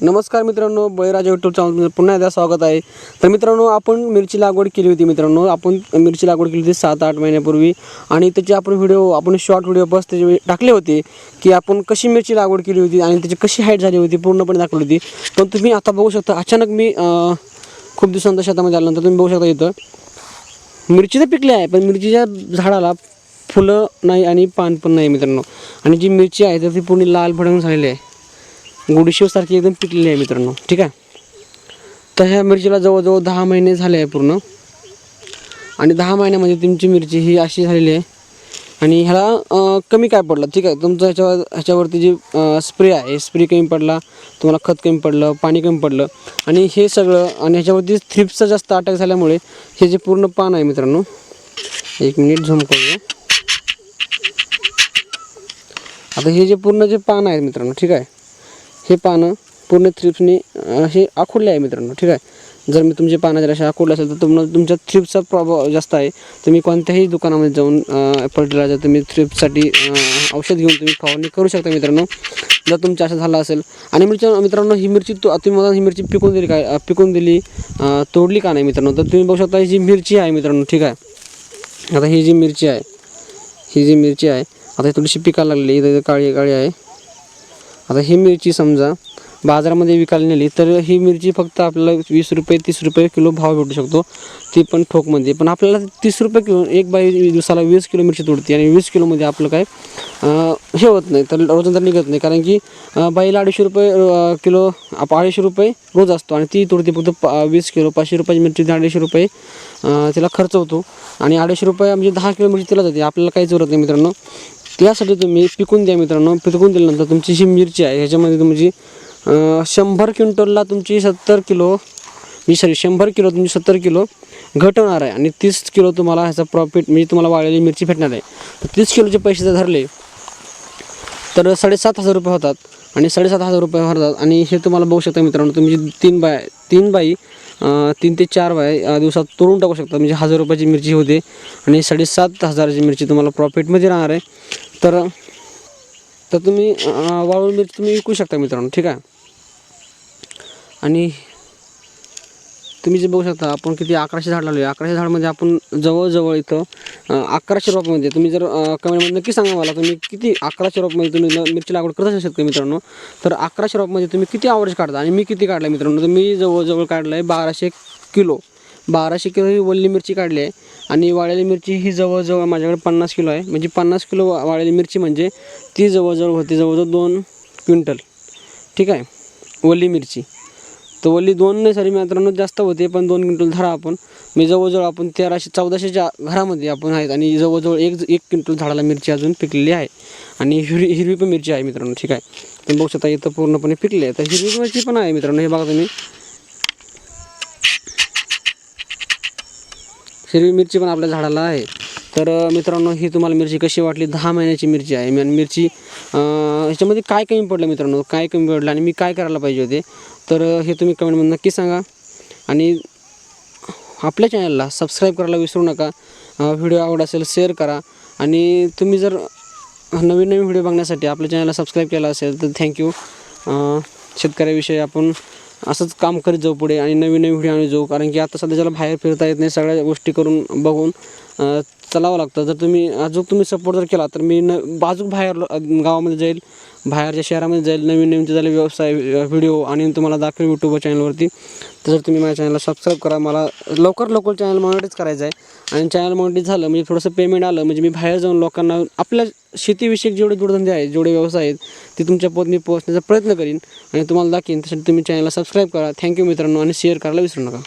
नमस्कार मित्रांनो बळीराजा YouTube channel पुन्हा एकदा स्वागत आहे. तर मित्रांनो आपण मिरची लागवड केली होती मित्रांनो. आपण मिरची लागवड केली होती सात आठ महिन्यापूर्वी. आणि त्याचे आपण व्हिडिओ आपण शॉर्ट व्हिडिओ बस त्याचे टाकले होते की आपण कशी मिरची लागवड केली होती आणि त्याची कशी हाईट झाली होती पूर्णपणे दाखवली होती. पण तुम्ही आता बघू शकता अचानक मी खूप दिवसांच्या शेतामध्ये आल्यानंतर तुम्ही बघू शकता इथं. मिरची तर पिकली आहे पण मिरचीच्या झाडाला फुलं नाही आणि पान पण नाही मित्रांनो. आणि जी मिरची आहे तर ती पूर्ण लाल भडंग झालेली आहे. गुडीशेवसारखी एकदम पिकलेली आहे मित्रांनो. ठीक आहे? तर ह्या मिरचीला जवळजवळ दहा महिने झाले आहे पूर्ण. आणि दहा महिन्यामध्ये तुमची मिरची ही अशी झालेली आहे. आणि ह्याला कमी काय पडलं? ठीक आहे? तुमचं ह्याच्यावर ह्याच्यावरती जी स्प्रे आहे स्प्रे कमी पडला तुम्हाला खत कमी पडलं पाणी कमी पडलं. आणि हे सगळं आणि ह्याच्यावरती थ्रिप्सचा जास्त अटॅक झाल्यामुळे हे जे पूर्ण पान आहे मित्रांनो एक मिनिट झूम करूया आता हे जे पूर्ण जे पान आहे मित्रांनो ठीक आहे? हे पानं पूर्ण थ्रिप्सने हे आखुडले आहे मित्रांनो ठीक आहे? जर मी तुमचे पानं जर असे आखुडले असेल तर तुम्हाला तुमच्या थ्रिप्सचा प्रभाव जास्त आहे. तुम्ही कोणत्याही दुकानामध्ये जाऊन फर्टिलायझर तुम्ही थ्रिप्ससाठी औषध घेऊन तुम्ही फवारणी करू शकता मित्रांनो. जर तुमचं असं झालं असेल आणि मिरच्या मित्रांनो ही मिरची तो तुम्ही मला ही मिरची पिकून दिली काय पिकून दिली तोडली का नाही मित्रांनो तर तुम्ही बघू शकता ही जी मिरची आहे मित्रांनो ठीक आहे? आता ही जी मिरची आहे ही जी मिरची आहे आता ही थोडीशी पिकायला लागलेली इथं काळी काळी आहे. आता ही मिरची समजा बाजारामध्ये विकायला नेली तर ही मिरची फक्त आपल्याला वीस रुपये तीस रुपये किलो भाव भेटू शकतो. ती पण ठोकमध्ये. पण आपल्याला तीस रुपये किलो एक बाई दिवसाला वीस किलो मिरची तोडते आणि वीस किलोमध्ये आपलं काय हे होत नाही. तर रोजन तर निघत नाही. कारण की बाईला अडीचशे रुपये किलो आप अडीचशे रुपये रोज असतो आणि ती तोडते फक्त पा वीस किलो पाचशे रुपयाची मिरची अडीचशे रुपये तिला खर्च होतो. आणि अडीचशे रुपये म्हणजे दहा किलो मिरची तिला जाते. आपल्याला काहीच जरूरत नाही मित्रांनो. त्यासाठी तुम्ही पिकून द्या मित्रांनो. पिकून दिल्यानंतर तुमची जी मिरची आहे ह्याच्यामध्ये तुमची शंभर क्विंटलला तुमची सत्तर किलो मी सॉरी शंभर किलो तुमची सत्तर किलो घट होणार आहे आणि तीस किलो तुम्हाला ह्याचा प्रॉफिट म्हणजे तुम्हाला वाळलेली मिरची भेटणार आहे. तर तीस किलोचे पैसे जर धरले तर साडेसात हजार रुपये होतात आणि साडेसात हजार रुपये होतात. आणि हे तुम्हाला बघू शकता मित्रांनो तुम्ही तीन बाय तीन बाई तीन ते चार बाय दिवसात तोडून टाकू शकता. म्हणजे हजार रुपयाची मिरची होते आणि साडेसात हजाराची मिरची तुम्हाला प्रॉफिटमध्ये राहणार आहे. तर तर तुम्ही वाळू वाळून मिरची तुम्ही विकू शकता मित्रांनो. ठीक आहे? आणि तुम्ही जे बघू शकता आपण किती अकराशे झाड लावले. अकराशे झाडमध्ये आपण जवळजवळ इथं अकराशे रोपामध्ये तुम्ही जर कमेंटमध्ये नक्की सांगा मला तुम्ही किती अकराशे रोपमध्ये तुम्ही मिरची लागवड करत असेल शेतकरी मित्रांनो. तर अकराशे रोपमध्ये तुम्ही किती आवरेज काढता आणि मी किती काढला मित्रांनो? तर मी जवळजवळ काढलं आहे बाराशे किलो. बाराशे किलो ही वल्ली मिरची काढली आहे आणि वाळलेली मिरची ही जवळजवळ माझ्याकडे पन्नास किलो आहे. म्हणजे पन्नास किलो वा- वाळलेली मिरची म्हणजे ती जवळजवळ होती जवळजवळ दोन क्विंटल. ठीक आहे? वल्ली मिरची. तर वल्ली दोन नाही सॉरी मित्रांनो जास्त होते पण दोन क्विंटल धरा आपण. मी जवळजवळ आपण तेराशे चौदाशेच्या घरामध्ये आपण आहेत आणि जवळजवळ एक एक क्विंटल झाडाला मिरची अजून पिकलेली आहे. आणि हिरवी हिरवी पण मिरची आहे मित्रांनो ठीक आहे. तुम्ही बघू शकता इथं पूर्णपणे पिकली आहे. तर हिरवी मिरची पण आहे मित्रांनो हे बघा तुम्ही. हिरवी मिरची पण आपल्या झाडाला आहे. तर मित्रांनो ही तुम्हाला मिरची कशी वाटली? दहा महिन्याची मिरची आहे. आणि मिरची ह्याच्यामध्ये काय कमी पडलं मित्रांनो? काय कमी पडलं आणि मी काय करायला पाहिजे होते? तर हे तुम्ही कमेंटमध्ये नक्की सांगा. आणि आपल्या चॅनलला सबस्क्राईब करायला विसरू नका. व्हिडिओ आवड असेल शेअर करा. आणि तुम्ही जर नवीन नवीन व्हिडिओ बघण्यासाठी आपल्या चॅनलला सबस्क्राईब केला असेल तर थँक्यू शेतकऱ्याविषयी आपण असंच काम करीत जाऊ पुढे आणि नवीन नवीन व्हिडिओ आणत जाऊ. कारण की आता सध्या ज्याला बाहेर फिरता येत नाही सगळ्या गोष्टी करून बघून चलावं लागतं. जर तुम्ही अजून तुम्ही सपोर्ट जर केला तर मी न बाजूक बाहेर गावामध्ये जाईल बाहेरच्या शहरामध्ये जाईल नवीन नवीन झाले व्यवसाय व्हिडिओ आणि तुम्हाला दाखवेल यूट्यूब चॅनलवरती तर जर तुम्ही माझ्या चॅनलला सबस्क्राईब करा मला लवकर लवकर चॅनल मॉनिटाईज करायचं आहे. आणि चॅनल मॉनिटाईज झालं म्हणजे थोडंसं पेमेंट आलं म्हणजे मी बाहेर जाऊन लोकांना आपल्या शेतीविषयक जेवढे जोडधंदे आहेत जेवढे व्यवसाय आहेत ते तुमच्या तुमच्यापर्यंत मी पोहोचण्याचा प्रयत्न करीन आणि तुम्हाला दाखवीन. त्यासाठी तुम्ही चॅनलला सबस्क्राईब करा. थँक्यू मित्रांनो आणि शेअर करायला विसरू नका.